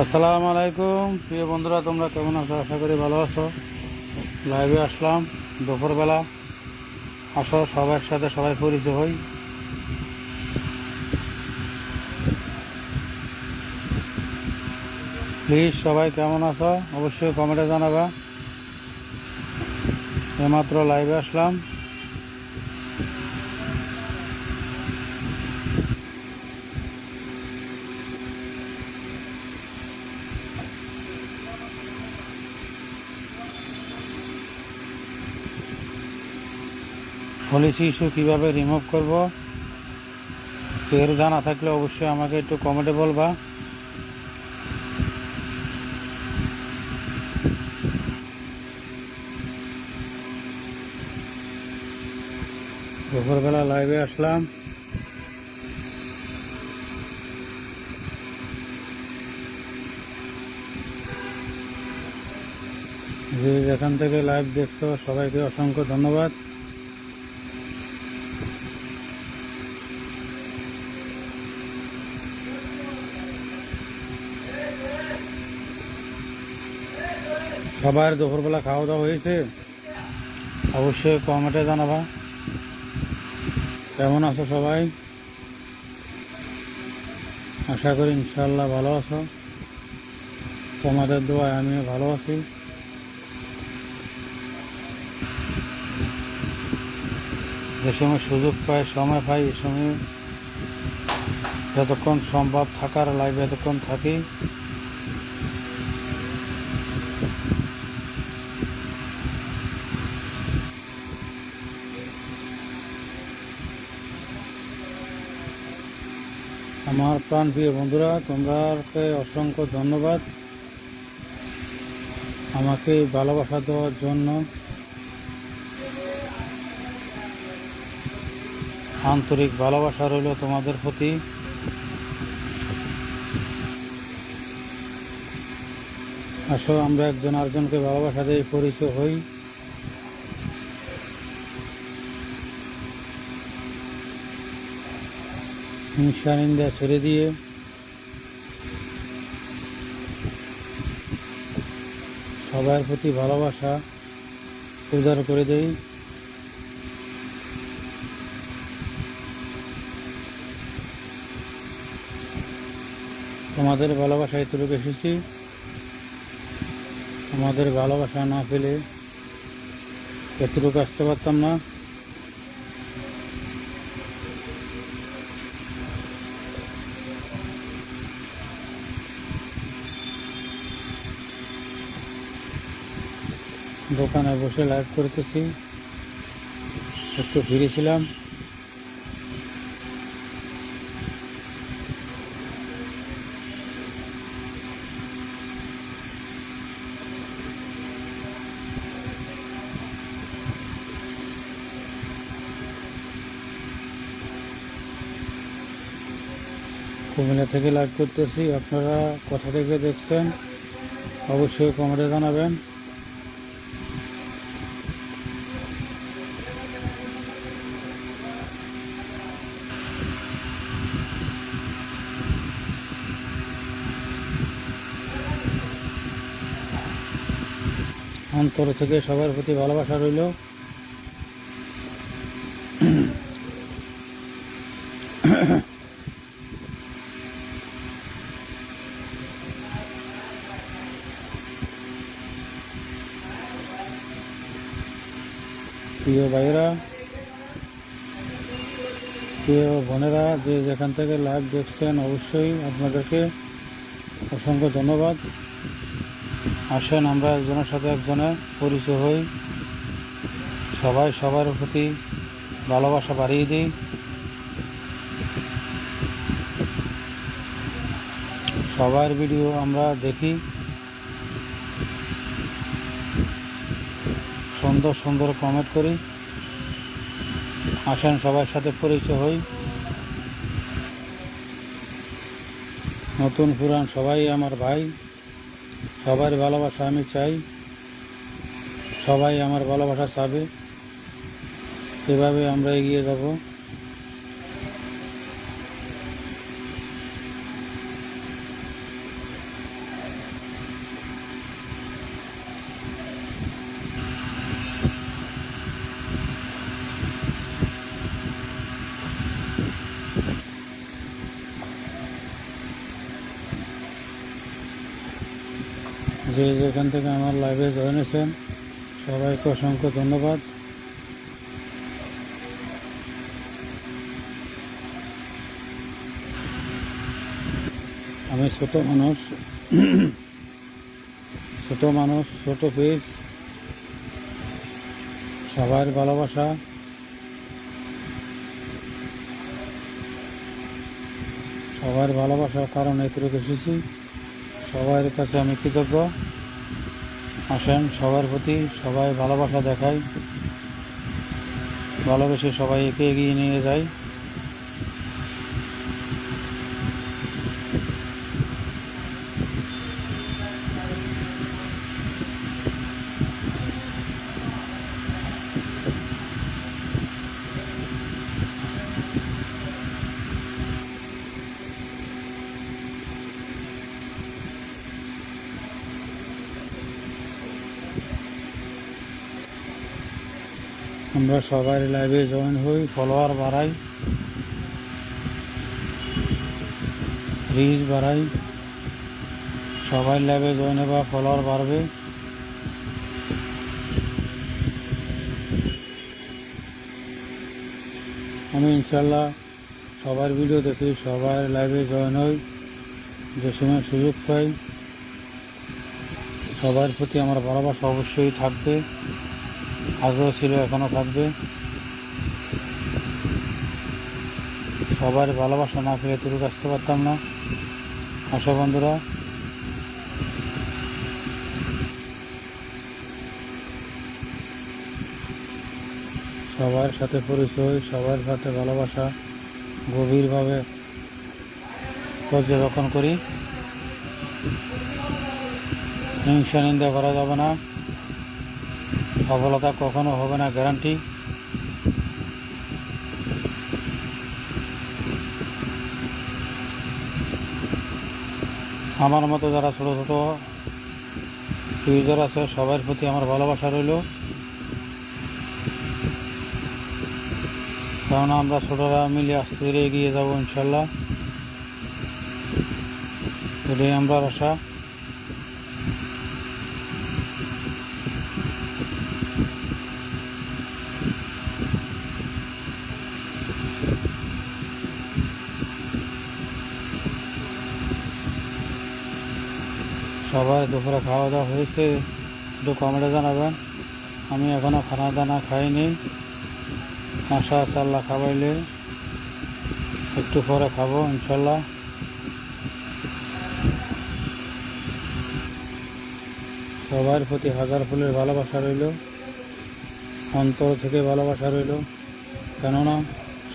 আসসালামু আলাইকুম। প্রিয় বন্ধুরা, তোমরা কেমন আছো? আশা করি ভালো আছো। লাইভে আসলাম দুপুরবেলা। আসো সবার সাথে সবাই পরিচয় হই। প্লিজ সবাই কেমন আছো? অবশ্যই কমেন্টে জানাবা। এমাত্র লাইভে আসলাম। পলিসি ইস্যু কীভাবে রিমুভ করব, এর জানা থাকলে অবশ্যই আমাকে একটু কমেন্টে বলবা। দুপুরবেলা লাইভে আসলাম। যে যেখান থেকে লাইভ দেখছ, সবাইকে অসংখ্য ধন্যবাদ। সবার দুপুরবেলা খাওয়া দাওয়া হয়েছে। অবশ্যই কমেন্টে জানাবা। কেমন আছো সবাই? আশা করি ইনশাল্লাহ ভালো আছো। তোমাদের দোয়ায় আমিও ভালো আছি। যে সময় সুযোগ পাই সময় পাই এই সময় যতক্ষণ সম্ভব থাকার লাইভে এতক্ষণ থাকি। আমার প্রাণ প্রিয় বন্ধুরা, তোমরাকে অসংখ্য ধন্যবাদ। আমাকে ভালোবাসা দেওয়ার জন্য আন্তরিক ভালোবাসা রইল তোমাদের প্রতি। আসো, আমরা একজন আরেকজনকে ভালোবাসা দিয়ে পরিচয় হই। নিন্দা ছেড়ে দিয়ে সবার প্রতি ভালোবাসা উজাড় করে দেই। তোমাদের ভালোবাসায় এতটুকু এসেছি। আমাদের ভালোবাসা না পেলে এতটুকু আসতে পারতাম না। দোকানে বসে লাইভ করতেছি। একটু ফিরেছিলাম। কুমিল্লা থেকে লাইভ করতেছি। আপনারা কোথা থেকে দেখছেন? অবশ্যই কমেন্টে জানাবেন। অন্তর থেকে সবার প্রতি ভালোবাসা রইল। প্রিয় ভাইয়েরা, প্রিয় বোনেরা, যে যেখান থেকে লাইভ দেখছেন, অবশ্যই আপনাদেরকে অসংখ্য ধন্যবাদ। আসেন, আমরা একজনের সাথে একজনের পরিচয় হই। সবাই সবার প্রতি ভালোবাসা বাড়িয়ে দিই। সবার ভিডিও আমরা দেখি। সুন্দর সুন্দর কমেন্ট করি। আসেন, সবার সাথে পরিচয় হই। নতুন পুরান সবাই আমার ভাই। সবার ভালোবাসা আমি চাই। সবাই আমার ভালোবাসা চাবে। এভাবে আমরা এগিয়ে যাব। যে যেখান থেকে আমার লাইভে জয়েন হয়েছেন, সবাইকে অসংখ্য ধন্যবাদ। আমি ছোট মানুষ ছোট মানুষ, ছোট পেজ সবার ভালোবাসা। সবার ভালোবাসার কারণে এতটুকু এসেছি। সবার কাছে আমি কৃতজ্ঞ। আসেন, সবার প্রতি সবাই ভালোবাসা দেখাই। ভালোবেসে সবাই একে এগিয়ে নিয়ে যায় আমরা সবাই লাইভে জয়েন হই ফলোয়ার বাড়াই রিচ বাড়াই। সবাই লাইভে জয়েন হবা ফলোয়ার বাড়বে। আমি ইনশাল্লাহ সবার ভিডিও দেখি সবার লাইভে জয়েন হই, যে সময় সুযোগ পাই। সবার প্রতি আমার ভালোবাসা অবশ্যই থাকবে। আগেও ছিল এখনও থাকবে। সবার ভালোবাসা না পেলে তুলুক আসতে পারতাম না। আশা বন্ধুরা। সবার সাথে পরিচয়, সবার সাথে ভালোবাসা, গভীরভাবে পর্যবেক্ষণ করি। হিংসা নিন্দা করা যাবে না। সফলতা কখনো হবে না গ্যারান্টি আমার মতো যারা ছোট ছোট ইউজার আছে, সবার প্রতি আমার ভালোবাসা রইল। কেননা আমরা ছোটরা মিলে আস্তে এগিয়ে যাব, ইনশাল্লাহ। এটাই আমরা আশা। সবার দুপুরে খাওয়া দাওয়া হয়েছে। একটু কমেন্টে জানাবেন। আমি এখনও খানা দানা খাইনি। আশা আছে আল্লাহ খাওয়াইলে একটু পরে খাব ইনশাল্লাহ সবার প্রতি হাজার ফুলের ভালোবাসা রইল। অন্তর থেকে ভালোবাসা রইল। কেননা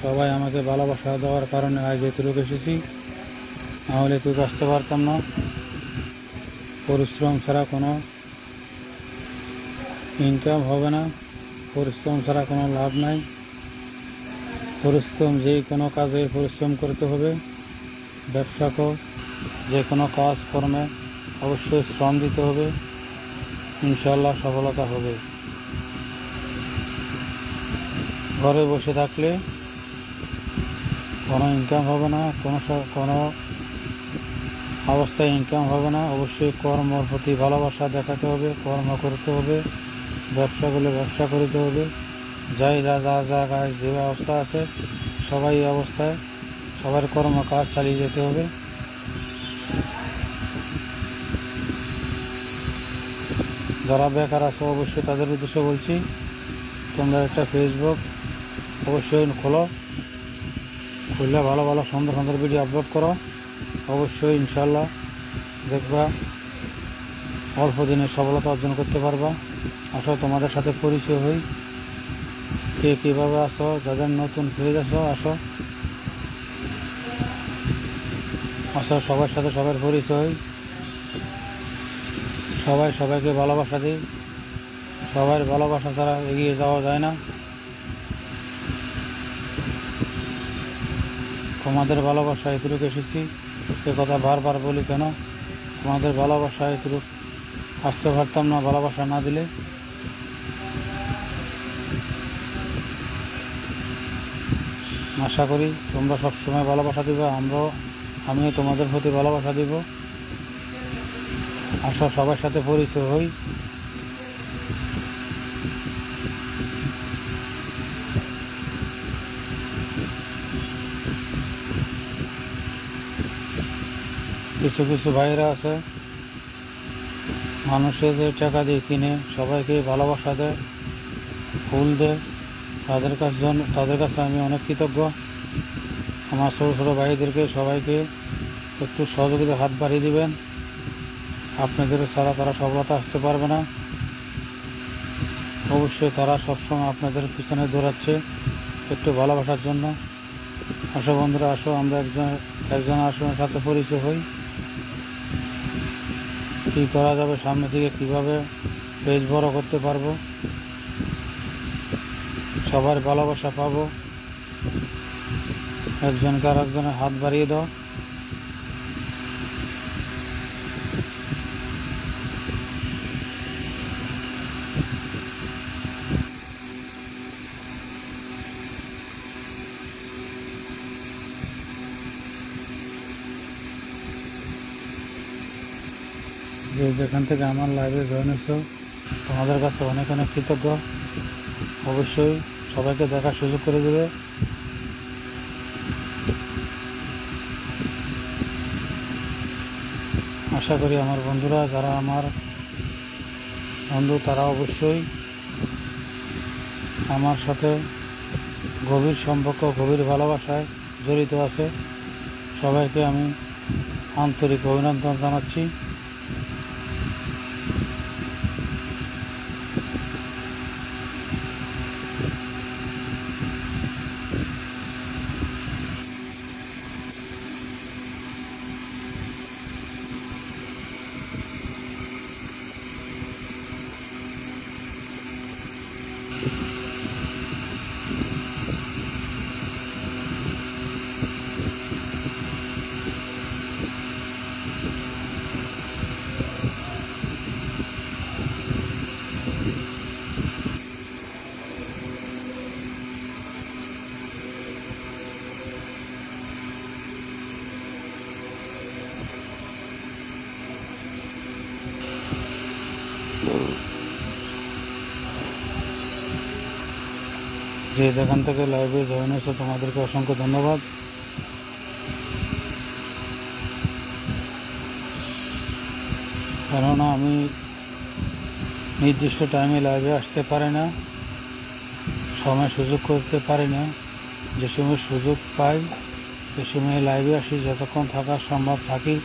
সবাই আমাকে ভালোবাসা দেওয়ার কারণে আজ এতটুকু এসেছি। নাহলে তুই আসতে পারতাম না। পরিশ্রম ছাড়া কোনো ইনকাম হবে না। পরিশ্রম ছাড়া কোনো লাভ নাই। পরিশ্রম যে কোনো কাজে পরিশ্রম করতে হবে। ব্যবসা কর, যে কোনো কাজ কর্মে অবশ্যই শ্রম দিতে হবে। ইনশাল্লাহ সফলতা হবে। ঘরে বসে থাকলে কোনো ইনকাম হবে না, কোনো কোনো অবস্থায় ইনকাম হবে না। অবশ্যই কর্মর প্রতি ভালোবাসা দেখাতে হবে, কর্ম করতে হবে, ব্যবসা করলে ব্যবসা করতে হবে। যাই যা যা জায়গায় যে অবস্থা আছে, সবাই অবস্থায় সবার কর্ম কাজ চালিয়ে যেতে হবে। যারা বেকার আছে, অবশ্যই তাদের উদ্দেশ্যে বলছি, তোমরা একটা ফেসবুক অবশ্যই খোলো, খুললে ভালো ভালো, সুন্দর সুন্দর ভিডিও আপলোড করো। অবশ্যই ইনশাল্লাহ দেখবা, অল্প দিনে সফলতা অর্জন করতে পারবা। আসো, তোমাদের সাথে পরিচয় হই। কে কীভাবে আসো যাদের নতুন ফিরে আসো আসো। আসো, সবার সাথে সবার পরিচয় হই। সবাই সবাইকে ভালোবাসা দিই। সবার ভালোবাসা ছাড়া এগিয়ে যাওয়া যায় না। তোমাদের ভালোবাসা এতটুকু এসেছি। এ কথা বারবার বলি কেন? তোমাদের ভালোবাসা এতটুকু আসতে পারতাম না, ভালোবাসা না দিলে। আশা করি তোমরা সবসময় ভালোবাসা দিবে, আমরাও, আমিও তোমাদের প্রতি ভালোবাসা দিব। আসো সবার সাথে পরিচয় হই। কিছু কিছু ভাইরা আছে। মানুষের টাকা দিয়ে কিনে, সবাইকে ভালোবাসা দেয়, ফুল দেয়। তাদের কাছে তাদের কাছে আমি অনেক কৃতজ্ঞ। আমার ছোটো ছোটো ভাইদেরকে সবাইকে একটু সহযোগিতার হাত বাড়িয়ে দিবেন। আপনাদের ছাড়া তারা সফলতা আসতে পারবে না। অবশ্যই তারা সবসময় আপনাদের পিছনে দৌড়াচ্ছে একটু ভালোবাসার জন্য। আসো বন্ধুরা, আসো, আমরা একজন একজন আসনের সাথে পরিচয় হই। কী করা যাবে সামনে থেকে কীভাবে পেজ বড় করতে পারব? সবার ভালোবাসা পাবো। একজনকে আর একজনের হাত বাড়িয়ে দাও যে যেখান থেকে আমার লাইভে জয়েন হয়েছ, তোমাদের কাছে অনেক অনেক কৃতজ্ঞ। অবশ্যই সবাইকে দেখার সুযোগ করে দেবে। আশা করি আমার বন্ধুরা, যারা আমার বন্ধু, তারা অবশ্যই আমার সাথে গভীর সম্পর্ক, গভীর ভালোবাসায় জড়িত আছে। সবাইকে আমি আন্তরিক অভিনন্দন জানাচ্ছি। যে যেখান থেকে লাইভে জয়েন হয়েছে, তোমাদেরকে অসংখ্য ধন্যবাদ। কেননা আমি নির্দিষ্ট টাইমে লাইভে আসতে পারি না, সময় সুযোগ করতে পারি না। যে সময় সুযোগ পাই, সে সময় লাইভে আসি, যতক্ষণ থাকা সম্ভব থাকি।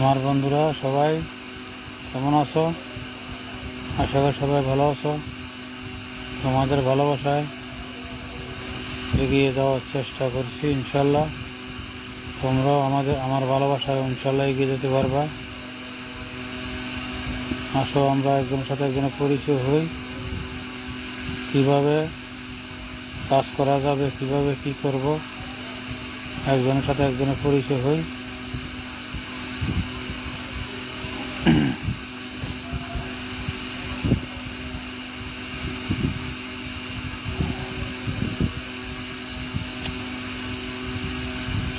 আমার বন্ধুরা সবাই, কেমন আছো? আশা করি সবাই ভালো আছো। তোমাদের ভালোবাসায় এগিয়ে যাওয়ার চেষ্টা করছি, ইনশাল্লাহ। তোমরাও আমাদের, আমার ভালোবাসায় ইনশাল্লাহ এগিয়ে যেতে পারবা। আসো, আমরা একজনের সাথে একজনের পরিচয় হই। কীভাবে কাজ করা যাবে, কীভাবে কি করব, একজনের সাথে একজনের পরিচয় হই।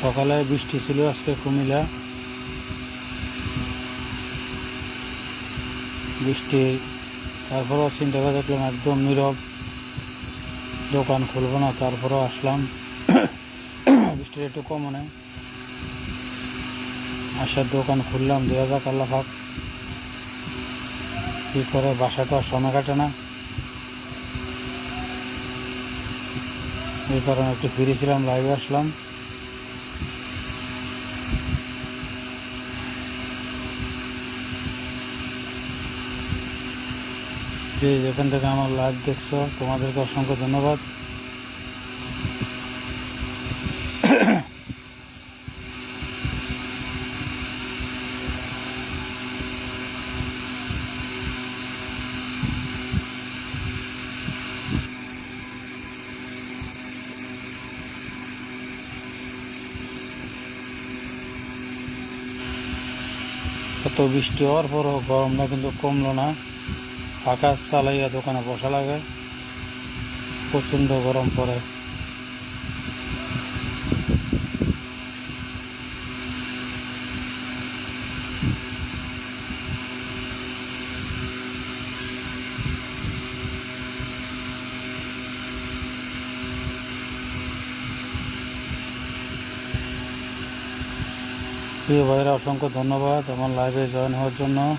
সকালে বৃষ্টি ছিল, আজকে কুমিল্লা। বৃষ্টি, তারপরেও চিন্তা করে দেখলাম একদম নীরব। দোকান খুলবো না, তারপরেও আসলাম। বৃষ্টির একটু কম নেই। আসার দোকান খুললাম দুই হাজার আল্লাহ পাক। কী করে, বাসায় তো আর সময় কাটে না। এই কারণে একটু ফিরেছিলাম লাইভে আসলাম। যে যেখান থেকে আমার লাইভ দেখছ, তোমাদেরকে অসংখ্য ধন্যবাদ। এত বৃষ্টি হওয়ার পরও গরমটা কিন্তু কমলো না। আকাশ চালাইয়া দোকানে বসা লাগে। প্রচণ্ড গরম পড়ে। প্রিয় ভাইরা, অসংখ্য ধন্যবাদ। আমার লাইভে জয়েন হওয়ার জন্য।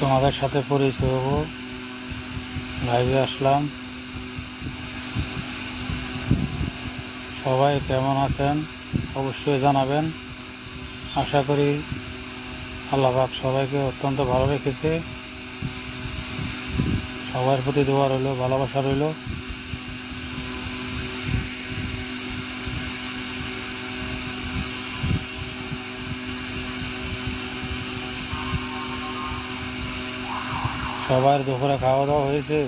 তোমাদের সাথে পরিচয় হব লাইভে আসলাম। সবাই কেমন আছেন? অবশ্যই জানাবেন। আশা করি আল্লাহবাক সবাইকে অত্যন্ত ভালো রেখেছে। সবার প্রতি দোয়া রইল, ভালোবাসা রইল। সবার দুপুরে খাওয়া দাওয়া হয়েছে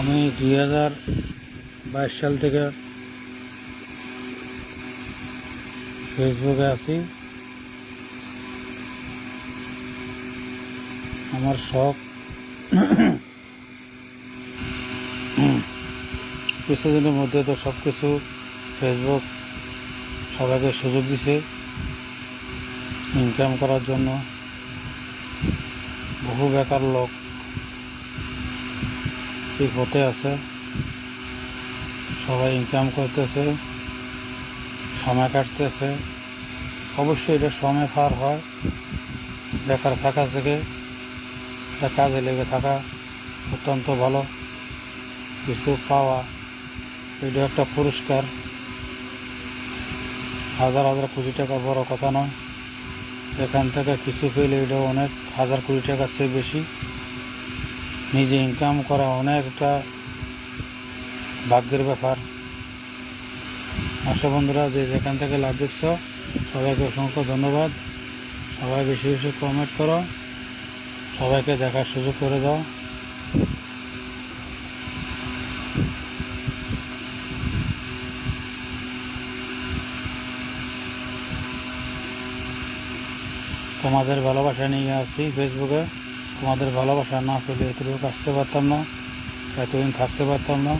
আমি দুই হাজার বাইশ সাল থেকে ফেসবুকে আছি আমার শখ কিছুদিনের মধ্যে তো সব কিছু ফেসবুক সবাইকে সুযোগ দিছে। ইনকাম করার জন্য বহু বেকার লোক এই পথে আছে। সবাই ইনকাম করতেছে, সময় কাটতেছে। অবশ্যই এটা সময় পার হয়। বেকার থাকা থেকে কাজে লেগে থাকা অত্যন্ত ভালো। কিছু পাওয়া এটা একটা পুরস্কার। হাজার হাজার কোটি টাকা বড় কথা নয়। এখান থেকে কিছু পেলে এটা অনেক হাজার কোটি টাকার চেয়ে বেশি। নিজে ইনকাম করা অনেকটা ভাগ্যের ব্যাপার। আশা বন্ধুরা, যে যেখান থেকে লাভ দেখছ, সবাইকে অসংখ্য ধন্যবাদ। সবাই বেশি বেশি কমেন্ট করো। সবাইকে দেখার সুযোগ করে দাও। তোমাদের ভালোবাসা নিয়ে আসছি ফেসবুকে তোমাদের ভালোবাসা না পেলে এতটুকু আসতে পারতাম না, এতদিন থাকতে পারতাম না।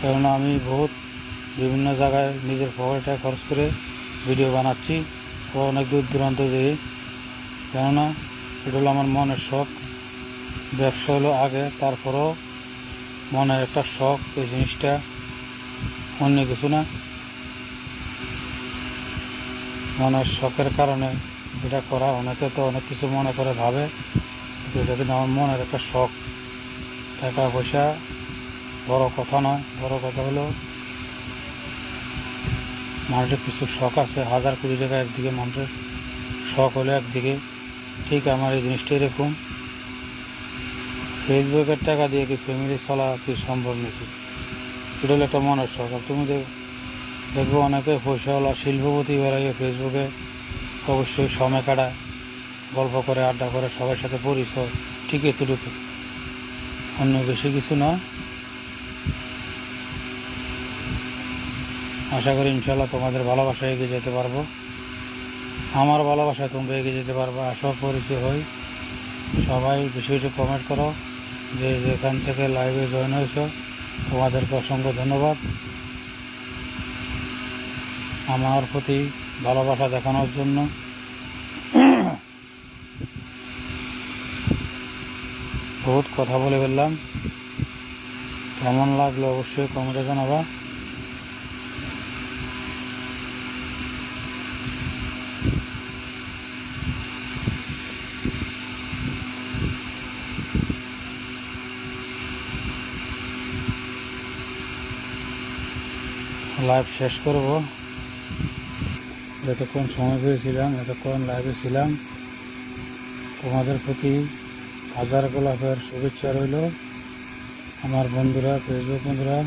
কেননা আমি বহুত বিভিন্ন জায়গায় নিজের পকেটে খরচ করে ভিডিও বানাচ্ছি ও অনেক দূর দূরান্ত দিয়ে কেননা এটা হলো আমার মনের শখ। ব্যবসা হলো আগে, তারপরেও মনের একটা শখ এই জিনিসটা, অন্য কিছু না। মনের শখের কারণে এটা করা, অনেকে তো অনেক কিছু মনে করে, ভাবে। কিন্তু এটা কিন্তু আমার মনের একটা শখ। টাকা পয়সা বড় কথা নয়। বড় কথা হলো, মানুষের কিছু শখ আছে। হাজার কোটি টাকা একদিকে মানুষের শখ হলো একদিকে। ঠিক আমার এই জিনিসটা এরকম ফেসবুকের টাকা দিয়ে কি ফ্যামিলি চলা কি সম্ভব নাকি? এটা হলো একটা মনের শখ। আর তুমি দেখ দেখব অনেকে পয়সাওয়ালা, শিল্পপতি বেড়াইয়ে ফেসবুকে অবশ্যই সময় কাটা গল্প করে, আড্ডা করে, সবার সাথে পরিচয়, ঠিক এতটুকু। অন্য বেশি কিছু নয়। আশা করি ইনশাল্লাহ তোমাদের ভালোবাসা এগিয়ে যেতে পারব। আমার ভালোবাসায় তোমরা এগিয়ে যেতে পারব। আসো পরিচয় হই। সবাই বেশি বেশি কমেন্ট করো। যে যেখান থেকে লাইভে জয়েন হয়েছ, তোমাদেরকে অসংখ্য ধন্যবাদ। আমার প্রতি ভালোবাসা দেখানোর জন্য। বহুত কথা বলে ফেললাম। কেমন লাগল অবশ্যই কমেন্টে জানাবা। লাইভ শেষ করব। যতক্ষণ সময় পেয়েছিলাম এতক্ষণ লাইভে ছিলাম, তোমাদের প্রতি হাজার গোলাপের শুভেচ্ছা রইল। আমার বন্ধুরা ফেসবুক বন্ধুরা,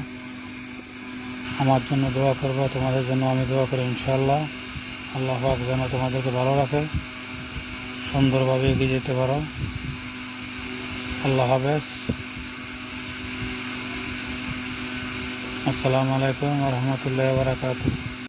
আমার জন্য দোয়া করব, তোমাদের জন্য আমি দোয়া করি ইনশাল্লাহ আল্লাহ পাক যেন তোমাদেরকে ভালো রাখে, সুন্দরভাবে এগিয়ে যেতে পারো। আল্লাহ হাফেজ। আসসালামু আলাইকুম রহমতুল্লাহ বারাকাতুহ।